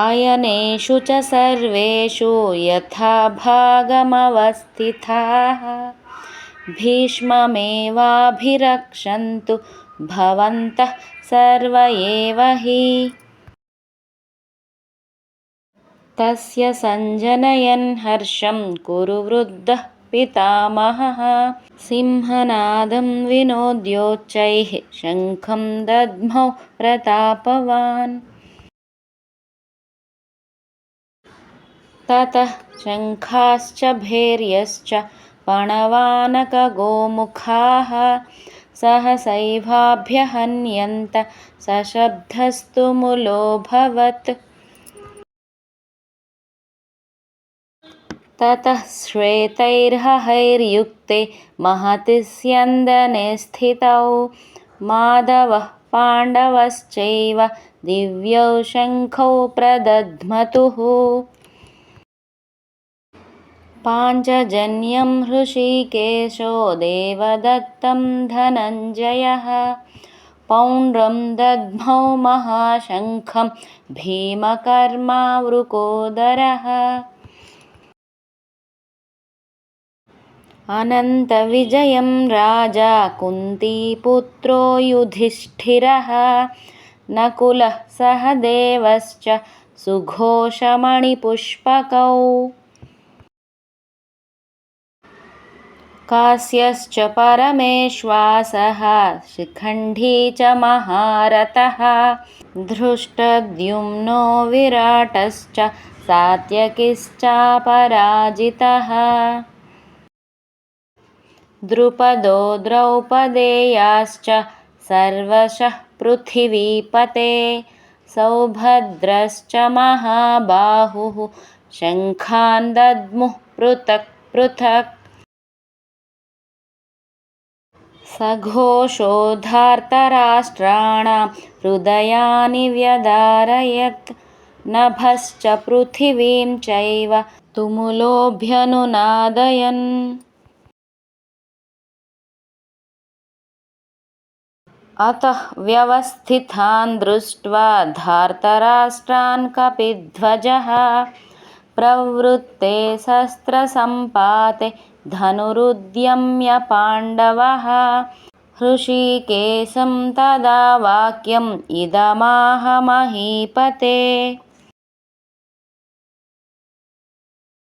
अयनेषु च सर्वेषु यथा भागमवस्थिताः भीष्ममेवाभिरक्षन्तु भवन्तः सर्व एव हि। तस्य सञ्जनयन् हर्षं कुरु वृद्धः पितामहः। सिंहनादं विनोद्योच्चैः शङ्खं दद्मौ प्रतापवान् ततः शङ्खाश्च भैर्यश्च पणवानकगोमुखाः सहसैवाभ्यहन्यन्त सशब्दस्तु मुलोऽभवत् ततः श्वेतैर्हयैर्युक्ते महति स्यन्दने स्थितौ माधवः पाण्डवश्चैव दिव्यौ शङ्खौ प्रदध्मतुः पाञ्चजन्यं हृषीकेशो देवदत्तं धनञ्जयः। पौण्ड्रं दद्मौ महाशङ्खं भीमकर्मावृकोदरः। अनन्तविजयं राजा कुन्तीपुत्रो युधिष्ठिरः। नकुलः सहदेवश्च सुघोषमणिपुष्पकौ कास्यश्च परमेश्वासः शिखण्डी च महारथः। धृष्टद्युम्नो विराटश्च सात्यकिश्चापराजितः। द्रुपदो द्रौपदेयाश्च सर्वशः पृथिवीपते। सौभद्रश्च महाबाहुः शङ्खान् दद्मुः पृथक् पृथक् सघोषो धार्तराष्ट्राणां हृदयानि व्यदारयत् नभश्च पृथिवीं चैव तुमुलोऽभ्यनुनादयन् अतः व्यवस्थितान् दृष्ट्वा धार्तराष्ट्रान् कपिध्वजः प्रवृत्ते शस्त्रसम्पाते धनुरुद्यम्य पाण्डवः हृषीकेशं तदा वाक्यम् इदमाह महीपते